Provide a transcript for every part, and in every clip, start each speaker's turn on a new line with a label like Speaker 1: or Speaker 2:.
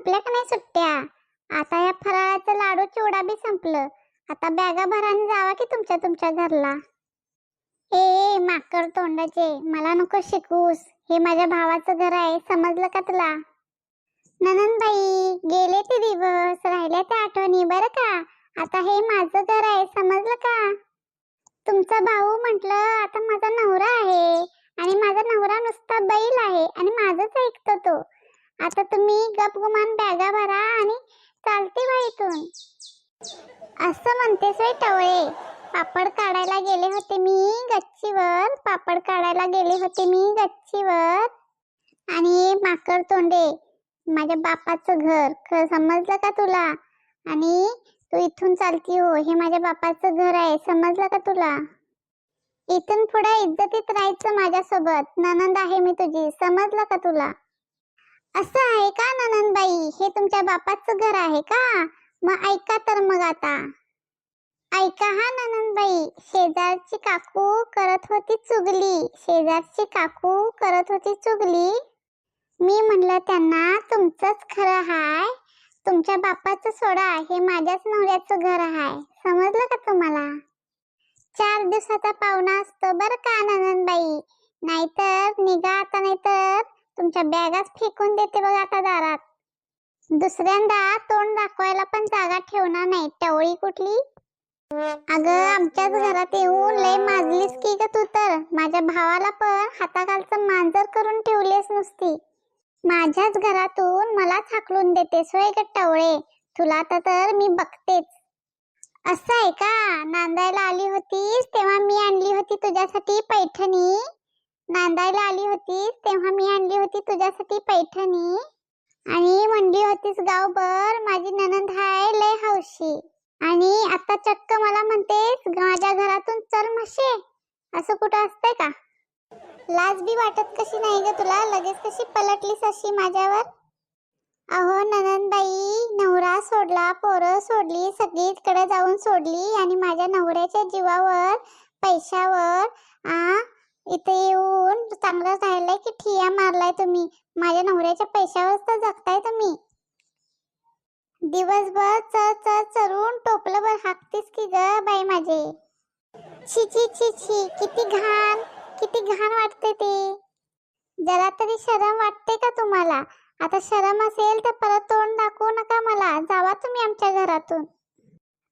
Speaker 1: संपल्या का नाही सुट्ट्या? आता या फराळाचं लाडू चिवडा बी संपलं. आता बॅगा भराने जावा की तुमच्या तुमच्या घरला? ए माकड तोंडाचे मला नको शिकूस. हे माझ्या भावाचं घर आहे समजलं का तुला? ननंदबाई गेले ते दिवस राहिल्या त्या आठवणी बरं का? आता हे माझं घर आहे समजलं का? तुमचा भाऊ म्हटलं आता माझा नवरा आहे. आणि माझा नवरा नुसता बैल आहे आणि माझंच ऐकतो तो आता तुम्ही गपगुमान बॅगा भरा आणि चालते बा इथून. असं म्हणतेस वय टवळे. पापड काढायला गेले होते मी गच्चीवर. पापड काढायला गेले होते मी गच्चीवर. आणि माकड तोंडे. माझ्या बापाचं घर. ख समजलं का तुला? आणि तू इथून चालती हो. हे माझ्या बापाचं घर आहे. समजलं का तुला? इथून पुढे इज्जतीत राहायचं माझ्यासोबत. ननंद आहे मी तुझी. समजलं का तुला? असं आहे का ननंदबाई? हे तुमच्या बापाचं घर आहे का? मग ऐका तर मग आता. ऐका हा ननंदबाई शेजारची काकू करत होती चुगली. शेजारची काकू करत होती चुगली. मी म्हणलं त्यांना तुमचंच खरं हाय. तुमच्या बापाचं सोडा. हे माझ्याच नवऱ्याचं घर हाय. समजलं का तुम्हाला? चार दिवसाचा पाहुणा असतो बरं का ननंदबाई? नाहीतर निघा आता नाहीतर तुमच्या बॅगाच फेकून देते बघा आता दारात. दुसऱ्यांदा तोंड दाखवायला पण जागा ठेवणार नाही टवळी कुठली? अगं आमच्याच घरात येऊन लय माजलीस की ग तू तर. माझ्या भावाला पण हाताखालचं मांजर करून ठेवलीस नुसती. माझ्याच घरातून मलाच हाकलून देतेस होय ग टवळे. तुला तर तर मी बघतेच. असं आहे का? नांदायला आली होतीस तेव्हा मी आणली होती तुझ्यासाठी पैठणी? नांदायला आली होतीस तेव्हा मी होती तुझ्यासाठी पैठणी आणि म्हणली होतीस गावभर. माझी ननंद हाय लय हौशी. आणि आता चक्क मला म्हणतेस माझ्या घरातून चल म्हशे. असं कुठं असतंय का? लाज बी वाटत कशी नाही ग तुला? लगेच कशी पलटलीस अशी माझ्यावर? अहो ननंदबाई नवरा सोडला पोरं सोडली सगळीकडे जाऊन सोडली आणि माझ्या नवऱ्याच्या जीवावर पैशावर आ इथे येऊन चांगलं राहिलंय की ठिया मारलाय तुम्ही? माझ्या नवऱ्याच्या पैशावरच तर जगताय तुम्ही. दिवसभर चर चर चरून टोपलं बर हाकतीस की ग बाई माझे? छी छी छी छी किती घाण किती घाण वाटते ते. जरा तरी शरम वाटते का तुम्हाला? आता शरम असेल तर परत तोंड दाखवू नका मला. जावा तुम्ही आमच्या घरातून.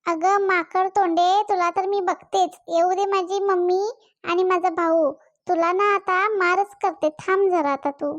Speaker 1: अगं माकड तोंडे तुला तर मी बघतेच. येऊ दे माझी मम्मी आणि माझा भाऊ. तुला ना आता मारच करते. थांब जरा आता तू.